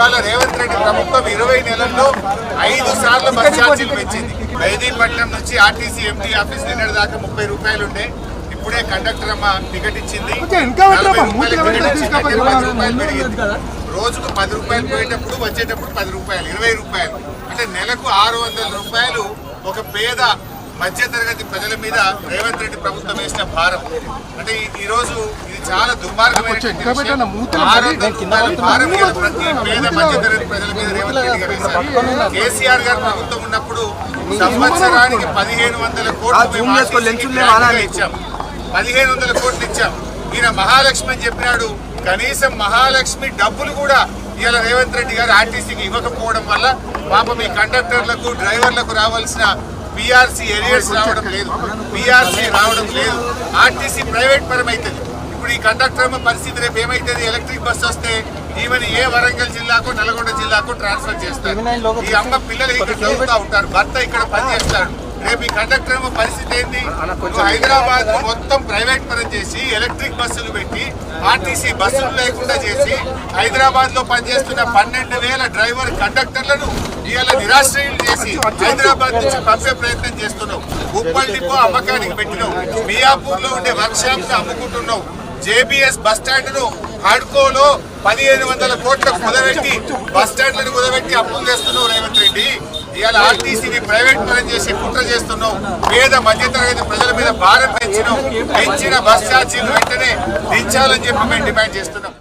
ఇవాళ రేవంత్ రెడ్డి ప్రభుత్వం ఇరవై నెలల్లో ఐదు సార్లు బస్ ఛార్జీలు పెంచింది. మెహదీపట్నం నుంచి ఆర్టీసీ ఎంటీ ఆఫీస్ నిన్నటి దాకా ముప్పై రూపాయలు ఉండే. ఇప్పుడే కండక్టర్ అమ్మ టికెట్ ఇచ్చింది. రోజుకు పది రూపాయలు పోయేటప్పుడు వచ్చేటప్పుడు పది రూపాయలు ఇరవై రూపాయలు. అంటే నెలకు ఆరు వందల రూపాయలు ఒక పేద మధ్యతరగతి ప్రజల మీద రేవంత్ రెడ్డి ప్రభుత్వం వేసిన భారం. అంటే ఈ- ఈ రోజు ఇది చాలా దుర్మార్గమైన భారం ప్రతి పేద మధ్యతరగతి ప్రజల మీద రేవంత్ రెడ్డి గారు వేశారు. కేసీఆర్ గారు ప్రభుత్వం ఉన్నప్పుడు సంవత్సరానికి పదిహేను వందల కోట్లు ఇచ్చాం. పదిహేను వందల కోట్లు ఇచ్చాం. ఈయన మహాలక్ష్మి అని చెప్పినాడు. కనీసం మహాలక్ష్మి డబ్బులు కూడా ఇవాళ రేవంత్ రెడ్డి గారు ఆర్టీసీకి ఇవ్వకపోవడం వల్ల పాపం ఈ కండక్టర్లకు డ్రైవర్లకు రావాల్సిన పిఆర్సీ ఎరియర్స్ రావడం లేదు. పిఆర్సీ రావడం లేదు. ఆర్టీసీ ప్రైవేట్ పరం అవుతుంది ఇప్పుడు ఈ కండక్టర్ పరిస్థితి రేపు ఏమైతుంది? ఎలక్ట్రిక్ బస్ వస్తే ఈమెను ఏ వరంగల్ జిల్లాకు నల్గొండ జిల్లాకు ట్రాన్స్ఫర్ చేస్తారు. ఈ అమ్మ పిల్లలు ఇక్కడ చదువుతా ఉంటారు. భర్త ఇక్కడ పనిచేస్తాడు. రేపు ఈ కండక్టర్ ఏమో పరిస్థితి ఏంటి హైదరాబాద్ మొత్తం ప్రైవేట్ పరం చేసి ఎలక్ట్రిక్ బస్సులు పెట్టి ఆర్టీసీ బస్సులు లేకుండా చేసి హైదరాబాద్లో పనిచేస్తున్న పన్నెండు వేల డ్రైవర్ కండక్టర్లను ఇవాళ నిరాశ్రయులు చేసి హైదరాబాద్ నుంచి పంపే ప్రయత్నం చేస్తున్నావు. ఉప్పల్ డిపో అమ్మకానికి పెట్టినావు. మియాపూర్లో ఉండే వర్క్ షాప్ అమ్ముకుంటున్నావు. జేబీఎస్ బస్ స్టాండ్ను హడ్కోలో పదిహేను వందల కోట్ల కుదబెట్టి బస్ స్టాండ్లను కుదబెట్టి అప్పులు చేస్తున్నావు రేవంత్ రెడ్డి. ఇవాళ ఆర్టీసీని ప్రైవేట్ పరం చేసి కుట్ర చేస్తున్నావు. పేద మధ్యతరగతి ప్రజల మీద భారం పెంచినావు. పెంచిన బస్ ఛార్జీలు వెంటనే దించాలని చెప్పి మేము డిమాండ్ చేస్తున్నాం.